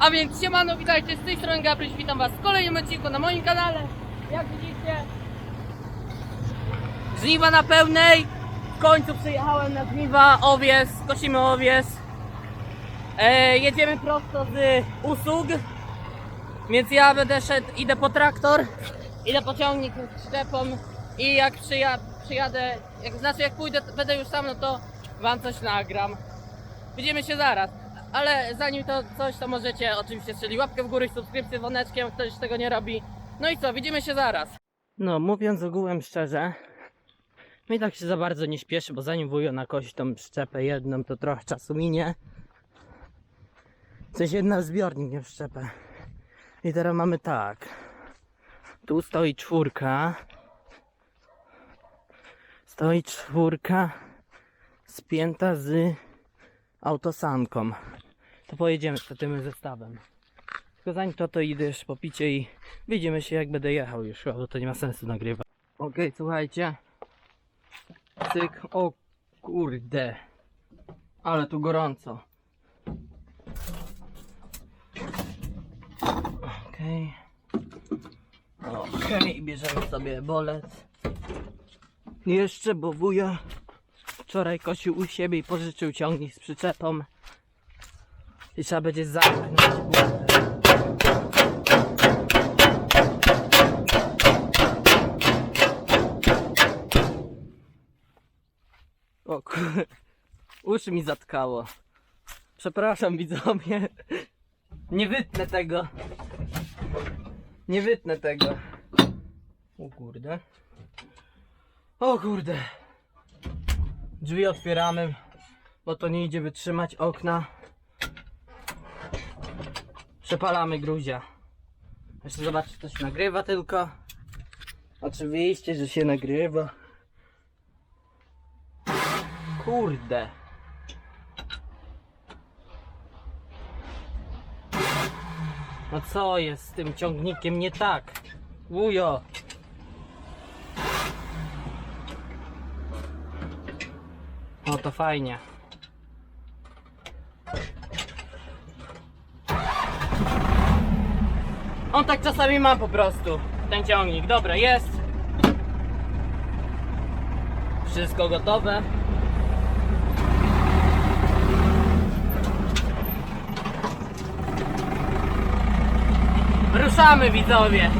A więc siemano, witajcie z tej strony Gabryś, witam was w kolejnym odcinku na moim kanale. Jak widzicie, żniwa na pełnej. W końcu przyjechałem na żniwa, owies, kosimy owies. E, jedziemy prosto z usług, więc ja będę szedł, idę po traktor, idę po ciągnik z szczepą i jak przyja, przyjadę, jak znaczy jak pójdę, będę już sam, no to wam coś nagram. Widzimy się zaraz. Ale zanim to coś, to możecie oczywiście strzelić łapkę w górę, subskrypcję, dzwoneczkiem, ktoś tego nie robi. No i co, widzimy się zaraz. No, mówiąc ogółem szczerze, mi tak się za bardzo nie śpieszy, bo zanim wujo nakosi tą przyczepę jedną, to trochę czasu minie. Coś jedna zbiornik, nie szczepę. I teraz mamy tak. Tu stoi czwórka. Stoi czwórka spięta z autosanką. To pojedziemy z tym zestawem. Tylko zanim to, to idę już po picie i widzimy się jak będę jechał już, bo to nie ma sensu nagrywać. Okej, słuchajcie. Cyk, o kurde. Ale tu gorąco. Okej. Okej, bierzemy sobie bolec. Jeszcze, bo wuja wczoraj kosił u siebie i pożyczył ciągnik z przyczepą. I trzeba będzie zamknąć. O kur... Uszy mi zatkało. Przepraszam widzowie. Nie wytnę tego. Nie wytnę tego. O kurde. O kurde. Drzwi otwieramy, bo to nie idzie wytrzymać okna. Przepalamy gruzia. Jeszcze zobaczcie, czy to się nagrywa tylko. Oczywiście, że się nagrywa. Kurde. No co jest z tym ciągnikiem nie tak? Ujo. No to fajnie. On tak czasami ma po prostu. Ten ciągnik. Dobra, jest. Wszystko gotowe. Ruszamy widzowie.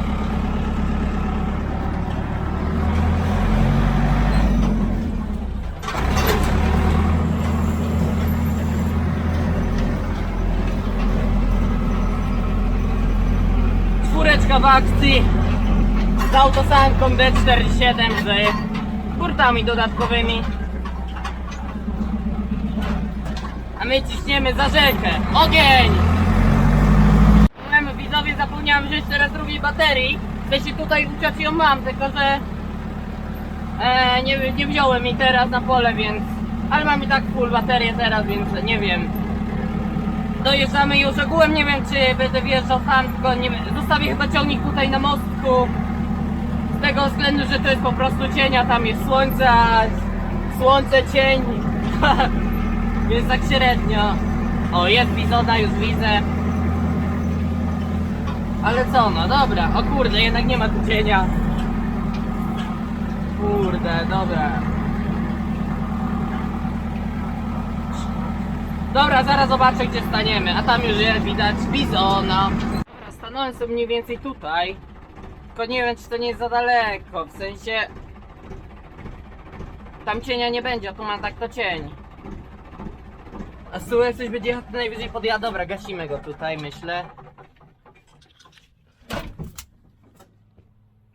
Akcji z autosanką D47 z kurtami dodatkowymi. A my ciśniemy za rzekę. Ogień! Widzowie, zapomniałem wziąć teraz drugiej baterii. W sensie tutaj uciąć ją mam, tylko że e, nie, nie wziąłem jej teraz na pole, więc... Ale mam i tak full baterię teraz, więc nie wiem. Dojeżdżamy już ogółem, nie wiem czy będę wjeżdżał tam, tylko nie wiem, zostawię chyba ciągnik tutaj na mostku. Z tego względu, że to jest po prostu cienia, tam jest słońce, a słońce, cień. Więc tak średnio. O, jest bizona, już widzę. Ale co, no dobra. O kurde, jednak nie ma tu cienia. Kurde, dobra. Dobra, zaraz zobaczę gdzie staniemy, a tam już jest widać bizona. Dobra, stanąłem sobie mniej więcej tutaj. Tylko nie wiem czy to nie jest za daleko, w sensie... Tam cienia nie będzie, a tu mam tak to cień. A z jak coś będzie jechał, to najwyżej podjadę. Dobra, gasimy go tutaj, myślę.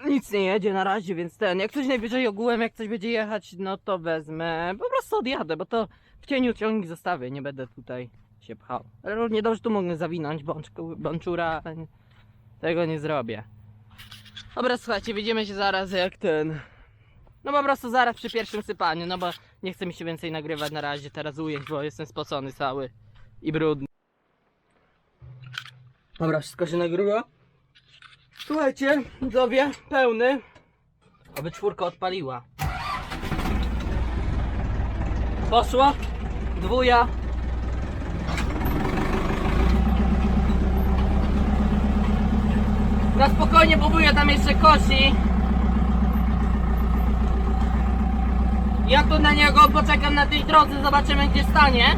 Nic nie jedzie na razie, więc ten, jak coś najwyżej ogółem, jak coś będzie jechać, no to wezmę, po prostu odjadę, bo to w cieniu ciągnik zostawię, nie będę tutaj się pchał. Ale równie dobrze tu mogę zawinąć bączura, tego nie zrobię. Dobra, słuchajcie, widzimy się zaraz jak ten... No po prostu zaraz przy pierwszym sypaniu, no bo nie chce mi się więcej nagrywać na razie, teraz ujęć, bo jestem spocony cały i brudny. Dobra, wszystko się nagrywa. Słuchajcie, widzowie, pełny. Oby czwórka odpaliła. Poszło. Dwuja. Na spokojnie, bo wuja tam jeszcze kosi. Ja tu na niego poczekam na tej drodze, zobaczymy gdzie stanie.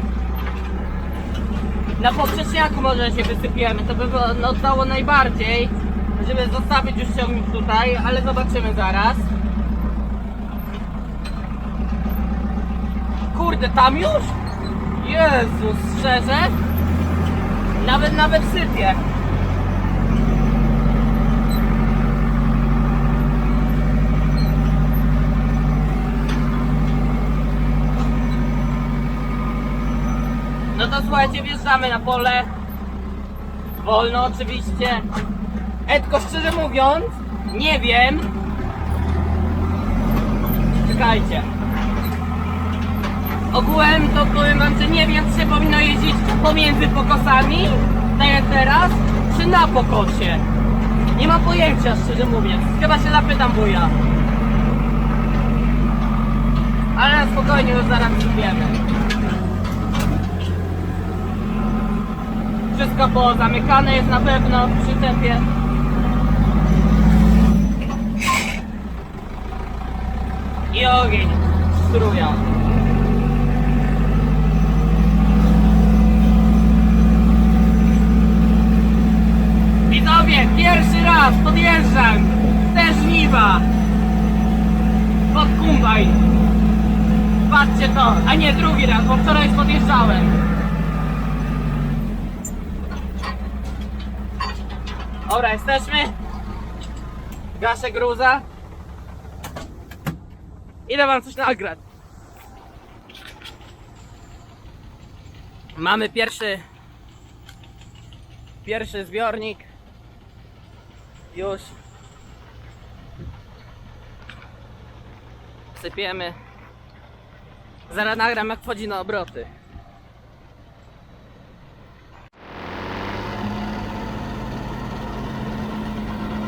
Na poprzeczniaku może się wysypiemy, to by było no, najbardziej, żeby zostawić już ciągnik tutaj, ale zobaczymy zaraz. Kurde, tam już? Jezus, szczerze? Nawet, nawet sypie. No to słuchajcie, wjeżdżamy na pole. Wolno oczywiście. Edko, szczerze mówiąc, nie wiem. Czekajcie. Ogółem to powiem wam, że nie wiem, czy się powinno jeździć pomiędzy pokosami, tak jak teraz, czy na pokosie. Nie mam pojęcia, szczerze mówiąc. Chyba się zapytam wuja. Ale spokojnie już zaraz wiemy. Wszystko pozamykane jest na pewno w przyczepie. I ogień strują. Widzowie, pierwszy raz podjeżdżam te żniwa pod kumbaj. Patrzcie to, a nie drugi raz, bo wczoraj podjeżdżałem. Dobra, jesteśmy. Gaszę gruza. Idę wam coś nagrać. Mamy pierwszy pierwszy zbiornik. Już sypiemy. Zaraz nagram jak wchodzi na obroty.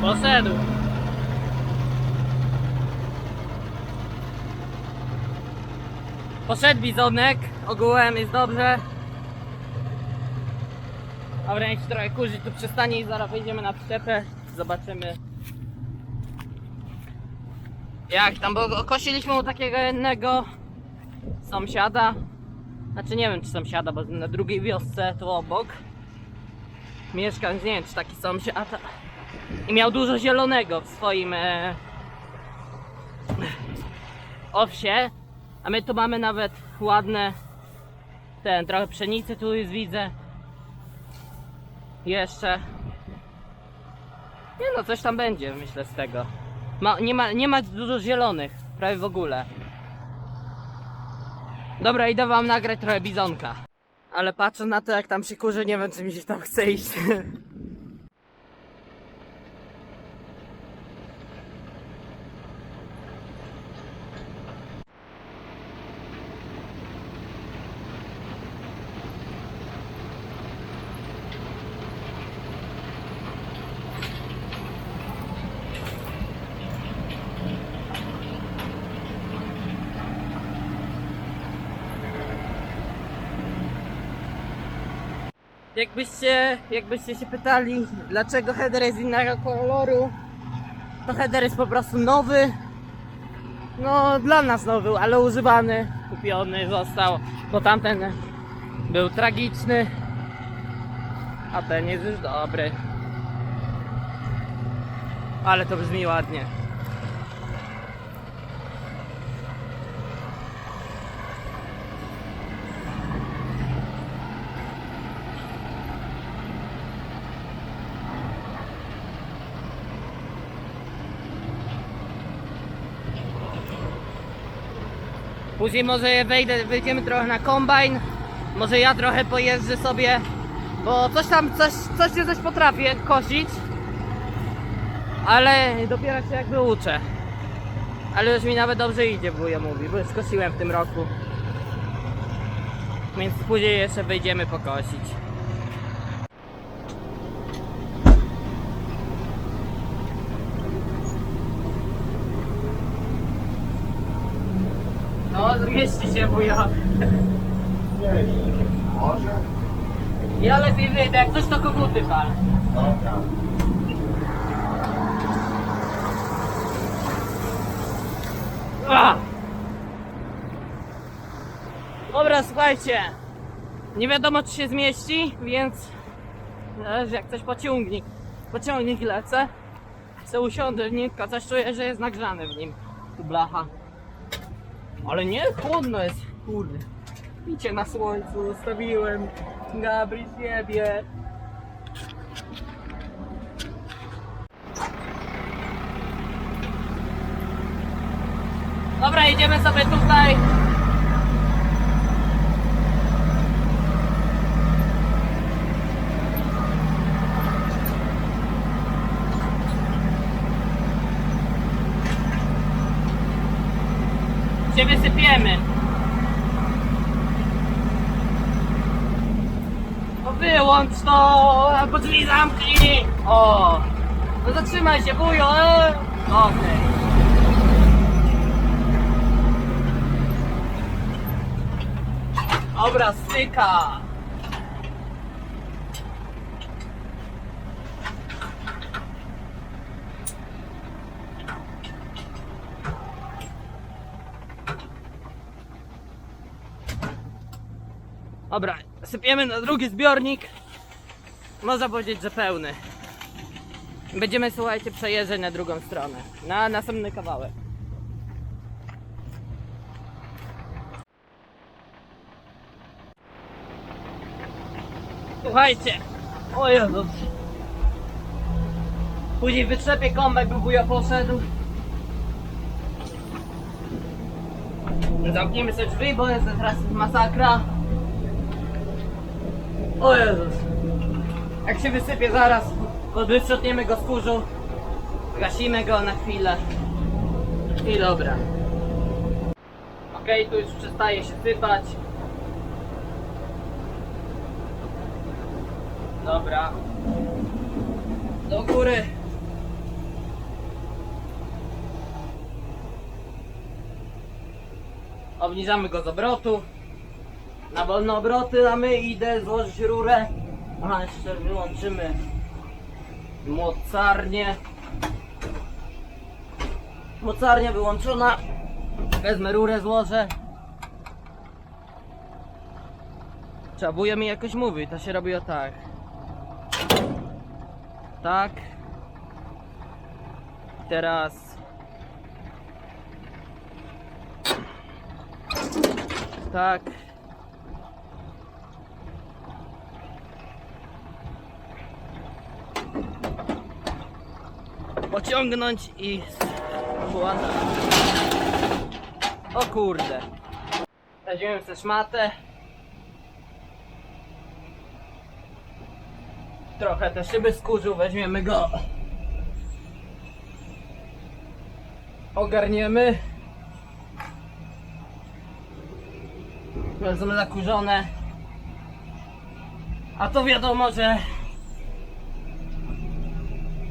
Poszedł. Poszedł bizonek, ogółem jest dobrze. Niech się trochę kurzyć, tu przestanie i zaraz wejdziemy na przyczepę. Zobaczymy. Jak tam, bo kosiliśmy u takiego jednego sąsiada. Znaczy nie wiem czy sąsiada, bo na drugiej wiosce tu obok. Mieszka, nie wiem czy taki sąsiad. I miał dużo zielonego w swoim e, owsie. A my tu mamy nawet ładne ten, trochę pszenicy tu jest widzę. Jeszcze. Nie no, coś tam będzie, myślę z tego. Ma, nie, ma, nie ma dużo zielonych, prawie w ogóle. Dobra, idę wam nagrać trochę bizonka. Ale patrzę na to, jak tam się kurzy, nie wiem, czy mi się tam chce iść. Jakbyście, jakbyście się pytali, dlaczego header jest innego koloru, to header jest po prostu nowy. No, dla nas nowy, ale używany, kupiony został, bo tamten był tragiczny, a ten jest już dobry. Ale to brzmi ładnie. Później może wejdę, wyjdziemy trochę na kombajn. Może ja trochę pojeżdżę sobie, bo coś tam, coś, coś się coś potrafię kosić. Ale dopiero się jakby uczę. Ale już mi nawet dobrze idzie, wuja mówi, bo już kosiłem w tym roku. Więc później jeszcze wyjdziemy pokosić. mieści się wuja. Może? Ja lepiej wyjdę, jak coś to koguty pal. Dobra. Ah! Dobra, słuchajcie. Nie wiadomo, czy się zmieści, więc zależy jak coś pociągnik. Pociągnik lecę. Chcę usiądę w nim, coś czuję, że jest nagrzany w nim. Tu blacha. Ale nie, chłodno jest. Kurde. Picie na słońcu, zostawiłem. Gabri zjebie. Dobra, jedziemy sobie tutaj. Się wysypiemy. No wyłącz to, albo drzwi zamknij. O, no zatrzymaj się, wujo. E? Okej. Dobra, styka. Dobra, sypiemy na drugi zbiornik. Można powiedzieć, że pełny. Będziemy, słuchajcie, przejeżdżać na drugą stronę. Na następny kawałek. Słuchajcie. O Jezus. Później wytrzepię kombek, by wuja poszedł. Zamkniemy sobie drzwi, bo jest teraz masakra. O Jezus. Jak się wysypie zaraz, to wysprzątniemy go z kurzu. Gasimy go na chwilę. I dobra. Okej, tu już przestaje się sypać. Dobra. Do góry. Obniżamy go z obrotu. Na wolne obroty, a my idę złożyć rurę. A jeszcze wyłączymy mocarnię. Mocarnia wyłączona. Wezmę rurę, złożę. Trzeba buja mi jakoś mówi, to się robi o tak. Tak. Teraz. Tak. Pociągnąć i wkładać. O kurde. Weźmiemy sobie szmatę. Trochę te szyby skurzył, weźmiemy go. Ogarniemy. Są zakurzone. A to wiadomo, że...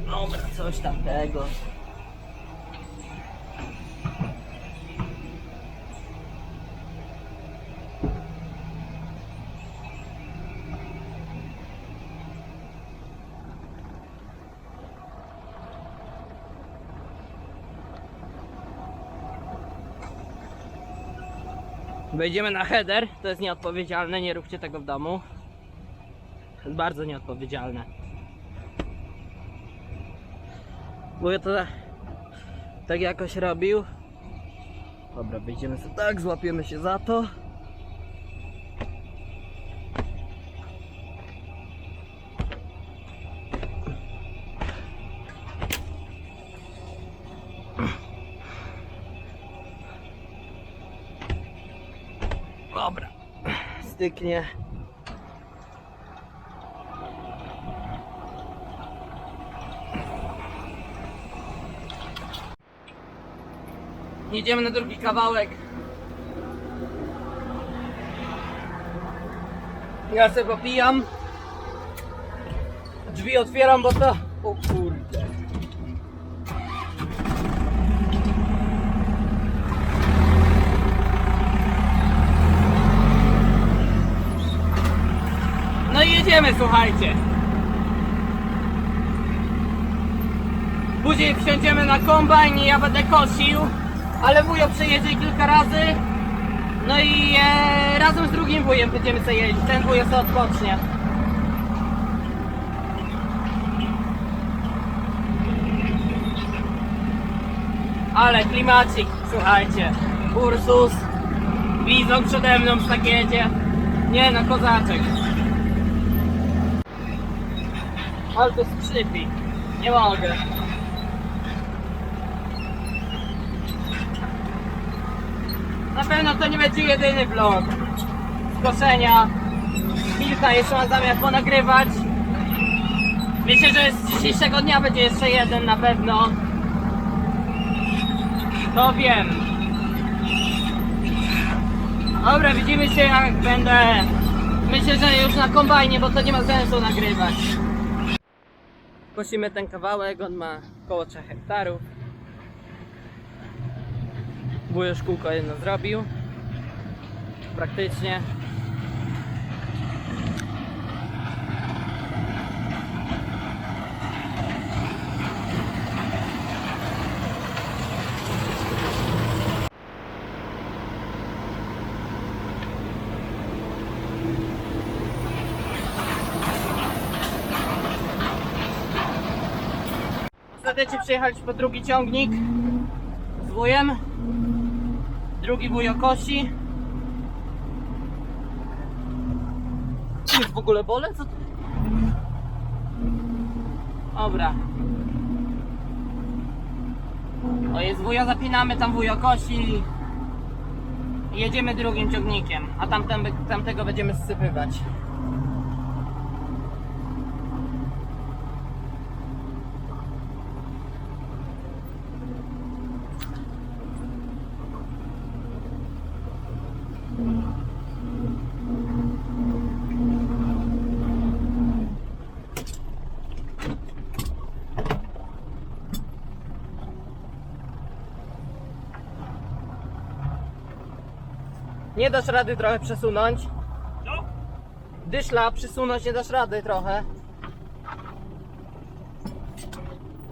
Dobra, coś tamtego. Wejdziemy na header, to jest nieodpowiedzialne, nie róbcie tego w domu. To jest bardzo nieodpowiedzialne. Bo to tak jakoś robił. Dobra, wejdziemy sobie tak, złapiemy się za to. Dobra, styknie. Jedziemy na drugi kawałek. Ja sobie popijam. Drzwi otwieram, bo to... O kurde. No i jedziemy, słuchajcie. Później wsiądziemy na kombajn i ja będę kosił. Ale wujo przejedzie kilka razy. No i e, razem z drugim wujem będziemy sobie jeździć. Ten wuj sobie odpocznie. Ale klimacik, słuchajcie. Ursus, Bizon przede mną w takiecie. Nie no, kozaczek. Ale to skrzypi. Nie mogę. Na pewno to nie będzie jedyny vlog. Skoszenia. Kilka jeszcze mam zamiar ponagrywać. Myślę, że z dzisiejszego dnia będzie jeszcze jeden na pewno. To wiem. Dobra, widzimy się jak będę. Myślę, że już na kombajnie, bo to nie ma sensu nagrywać. Kosimy ten kawałek, on ma około 3 hektarów. Już kółko jedno zrobił. Praktycznie. Ostatecznie przyjechaliśmy po drugi ciągnik z wujem. Drugi wuj kosi. Już w ogóle bole? Co to? Dobra. O jest wuja, zapinamy tam wujo kosi. Jedziemy drugim ciągnikiem, a tamten, tamtego będziemy zsypywać. Nie dasz rady trochę przesunąć? Dyszla, przysunąć nie dasz rady trochę.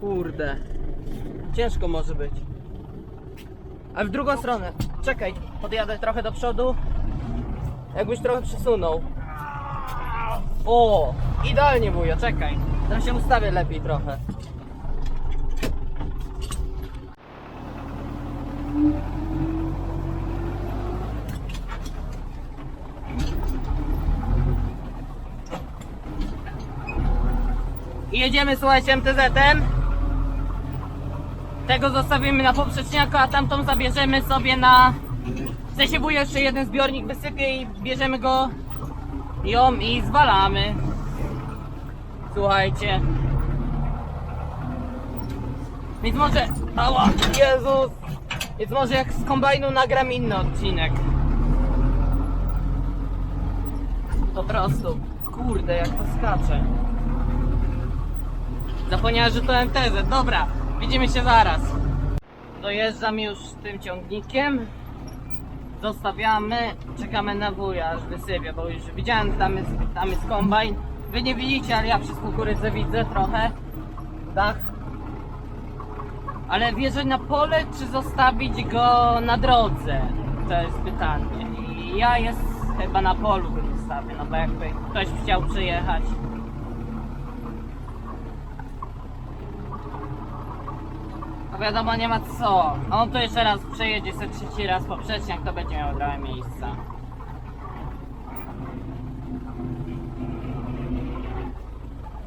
Kurde. Ciężko może być. A w drugą stronę. Czekaj, podjadę trochę do przodu. Jakbyś trochę przesunął. O, idealnie wujo, czekaj. Teraz się ustawię lepiej trochę. I jedziemy, słuchajcie, MTZ-em. Tego zostawimy na poprzeczniaka, a tamtą zabierzemy sobie na... W sensie wuj jeszcze jeden zbiornik wysypie i bierzemy go ją i zwalamy. Słuchajcie. Więc może... Ała, Jezus! Więc może jak z kombajnu nagram inny odcinek. Po prostu. Kurde, jak to skacze. Zapomniałem, że to MTZ. Dobra, widzimy się zaraz. Dojeżdżam już tym ciągnikiem. Zostawiamy, czekamy na wuja, aż wysypie, bo już widziałem, tam jest, tam jest kombajn. Wy nie widzicie, ale ja przez kukurydzę widzę trochę. Dach. Ale wjeżdżać na pole, czy zostawić go na drodze? To jest pytanie. I ja jest chyba na polu bym zostawił, no bo jakby ktoś chciał przyjechać. No wiadomo, nie ma co. A On to jeszcze raz przejedzie se trzeci raz poprzeczniak, to będzie miał trochę miejsca.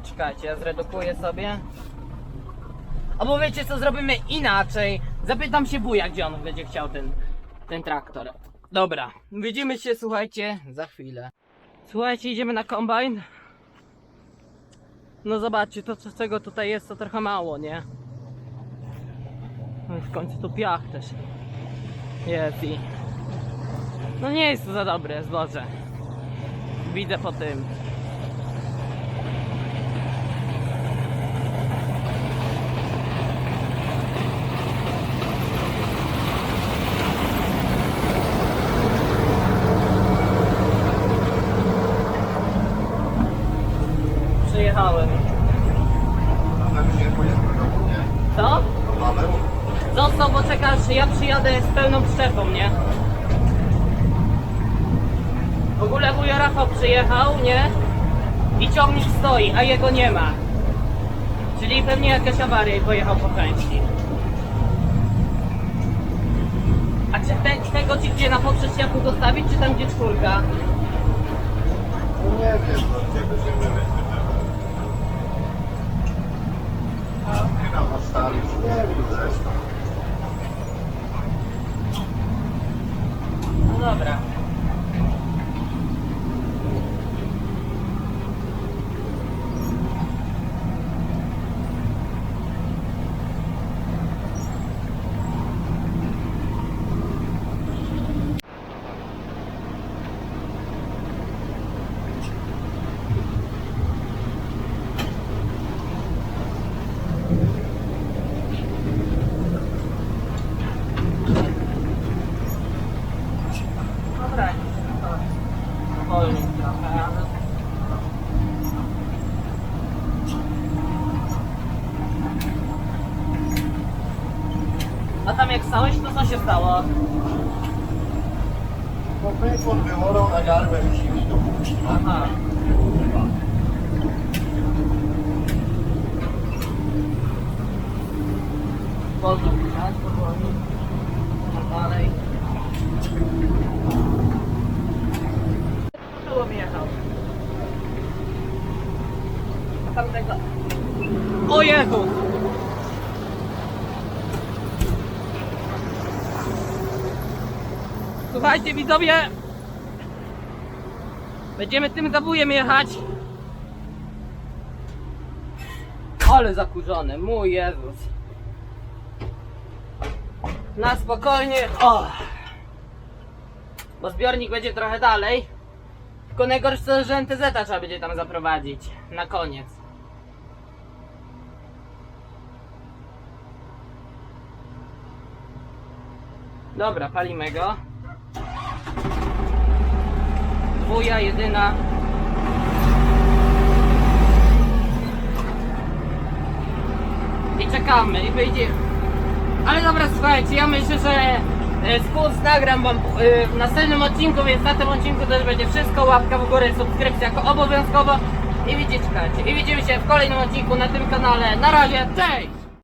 Czekajcie, ja zredukuję sobie. Albo wiecie co, zrobimy inaczej. Zapytam się wuja, gdzie on będzie chciał ten, ten traktor. Dobra, widzimy się, słuchajcie, za chwilę. Słuchajcie, idziemy na kombajn. No zobaczcie, to co czego tutaj jest, to trochę mało, nie? W końcu tu piach też jest i... No nie jest to za dobre zboże. Widzę po tym. Przyjechałem. Co? Bo czekasz, ja przyjadę z pełną przyczepą, nie? W ogóle wuj Rafał przyjechał, nie? I ciągnik stoi, a jego nie ma. Czyli pewnie jakaś awaria i pojechał po części. A czy te, tego ci gdzie na podszesjaku dostawić, czy tam gdzie czwórka? No nie wiem, no gdzie będziemy A ty nam postawisz? Nie wiem zresztą. No dobra. Dobra, wolniej trochę, ale... A tam jak stałeś, to co się stało? Bo bykon wyłorał na garbę i silniku. Aha. Wolno jechać, powoli. Dalej. Mi jechał. A tamtego... O Jezu! Słuchajcie widzowie, Będziemy tym zawójem jechać. Ale zakurzony, mój Jezus. Na spokojnie. O. Bo zbiornik będzie trochę dalej. Tylko najgorsze, że NTZ trzeba będzie tam zaprowadzić. Na koniec. Dobra, palimy go. Dwuja, jedyna. I czekamy, i wyjdzie. Ale dobra, słuchajcie, ja myślę, że e, spust nagram wam e, w następnym odcinku, więc na tym odcinku też będzie wszystko. Łapka w górę, subskrypcja jako obowiązkowo. I widzicie, czekajcie. I widzimy się w kolejnym odcinku na tym kanale. Na razie, cześć!